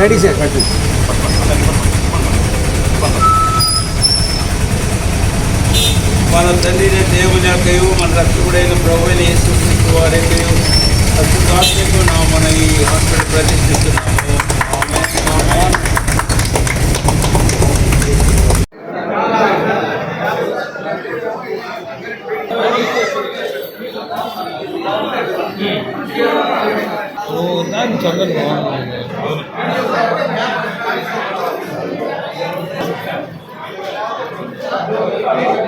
Ready sir మన తండ్రి దేవుని యొక్కయు మన రక్షకుడైన ప్రభుని యేసుక్రీస్తు వారి యొక్కయు అద్భుతాత్మకు నా మన ఈ హాస్పిటల్ ప్రతిష్ఠిస్తున్నాము. చంద్ర amen.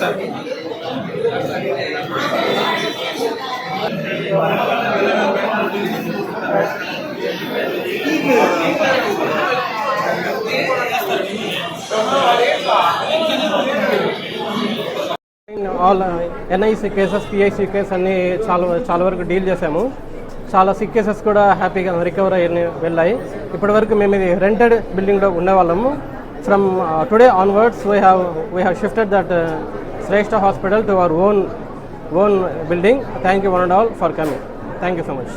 Sir all NIC cases PIC cases అన్ని చాలా చాలా వరకు డీల్ చేసాము చాలా సిక్ కేసెస్ కూడా హ్యాపీగా రికవర్ అయ్యి వెళ్ళాయి. ఇప్పటివరకు మేము ఇది రెంటెడ్ బిల్డింగ్లో ఉండేవాళ్ళము. From today onwards we have we have shifted that Shreshta hospital to our own own building thank you one and all for coming thank you so much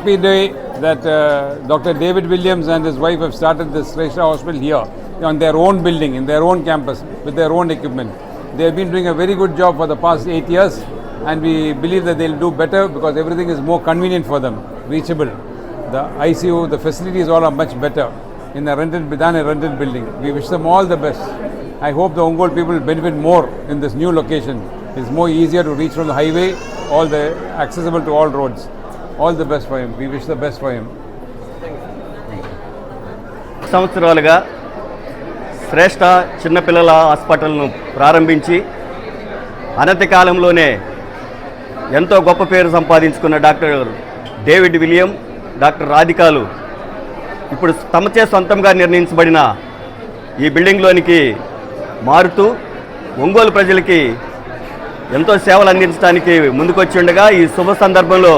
happy day that uh, Dr. David Williams and his wife have started this Shrestha Hospital here on their own building, in their own campus, with their own equipment. They have been doing a very good job for the past eight years, and we believe that they'll do better because everything is more convenient for them, reachable. The ICU, the facilities all are much better in a rented than a rented building. We wish them all the best. I hope the Ongol people benefit more in this new location. It's more easier to reach from the highway, all the accessible to all roads. All the best for him we wish the best for him సంవత్సరాలుగా శ్రేష్ఠ చిన్నపిల్లల హాస్పిటల్ను ప్రారంభించి అనతి కాలంలోనే ఎంతో గొప్ప పేరు సంపాదించుకున్న doctor David William doctor రాధికాలు ఇప్పుడు తమచే సొంతంగా నిర్ణయించబడిన ఈ బిల్డింగ్లోనికి మారుతూ ఒంగోలు ప్రజలకి ఎంతో సేవలు అందించడానికి ముందుకొచ్చి ఉండగా ఈ శుభ సందర్భంలో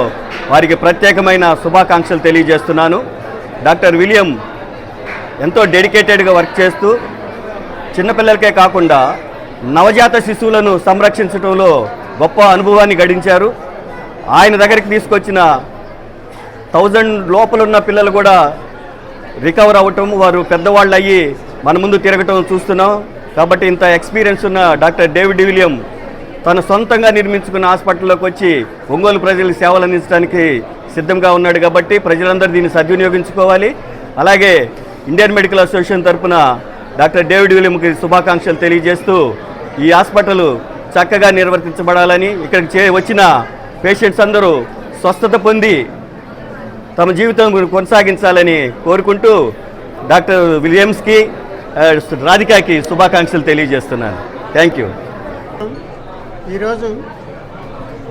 వారికి ప్రత్యేకమైన శుభాకాంక్షలు తెలియజేస్తున్నాను. డాక్టర్ విలియం ఎంతో డెడికేటెడ్గా వర్క్ చేస్తూ చిన్నపిల్లలకే కాకుండా నవజాత శిశువులను సంరక్షించడంలో గొప్ప అనుభవాన్ని గడించారు. ఆయన దగ్గరికి తీసుకొచ్చిన థౌజండ్ లోపలున్న పిల్లలు కూడా రికవర్ అవ్వటం వారు పెద్దవాళ్ళు అయ్యి మన ముందు తిరగటం చూస్తున్నాం. కాబట్టి ఇంత ఎక్స్పీరియన్స్ ఉన్న డాక్టర్ డేవిడ్ విలియం తన సొంతంగా నిర్మించుకున్న హాస్పిటల్లోకి వచ్చి ఒంగోలు ప్రజలకు సేవలు అందించడానికి సిద్ధంగా ఉన్నాడు కాబట్టి ప్రజలందరూ దీన్ని సద్వినియోగించుకోవాలి. అలాగే ఇండియన్ మెడికల్ అసోసియేషన్ తరపున డాక్టర్ డేవిడ్ విలియంకి శుభాకాంక్షలు తెలియజేస్తూ ఈ హాస్పిటల్ చక్కగా నిర్వర్తించబడాలని ఇక్కడికి చే వచ్చిన పేషెంట్స్ అందరూ స్వస్థత పొంది తమ జీవితం కొనసాగించాలని కోరుకుంటూ డాక్టర్ విలియమ్స్కి రాధికాకి శుభాకాంక్షలు తెలియజేస్తున్నాను. Thank you. ఈరోజు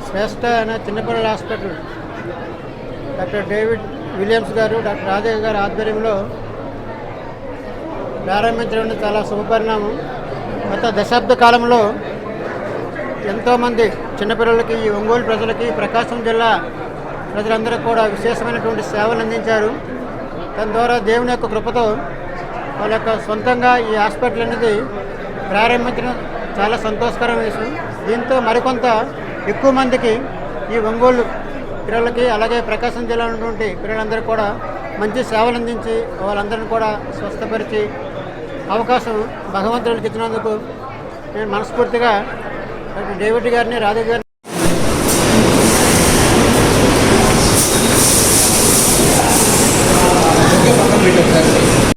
శ్రేష్ఠ అనే చిన్నపిల్లల హాస్పిటల్ డాక్టర్ డేవిడ్ విలియమ్స్ గారు డాక్టర్ రాజయ్య గారి ఆధ్వర్యంలో ప్రారంభించడం చాలా శుభపరిణామం. గత దశాబ్ద కాలంలో ఎంతోమంది చిన్నపిల్లలకి ఈ ఒంగోలు ప్రజలకి ప్రకాశం జిల్లా ప్రజలందరూ కూడా విశేషమైనటువంటి సేవలు అందించారు. దాని ద్వారా దేవుని యొక్క కృపతో వాళ్ళ యొక్క సొంతంగా ఈ హాస్పిటల్ అనేది ప్రారంభించడం చాలా సంతోషకరమైన విషయం. దీంతో మరికొంత ఎక్కువ మందికి ఈ ఒంగోలు పిల్లలకి అలాగే ప్రకాశం జిల్లా ఉన్నటువంటి పిల్లలందరూ కూడా మంచి సేవలు అందించి వాళ్ళందరిని కూడా స్వస్థపరిచి అవకాశం భగవంతుడికి ఇచ్చినందుకు నేను మనస్ఫూర్తిగా డేవిడ్ గారిని రాధా గారిని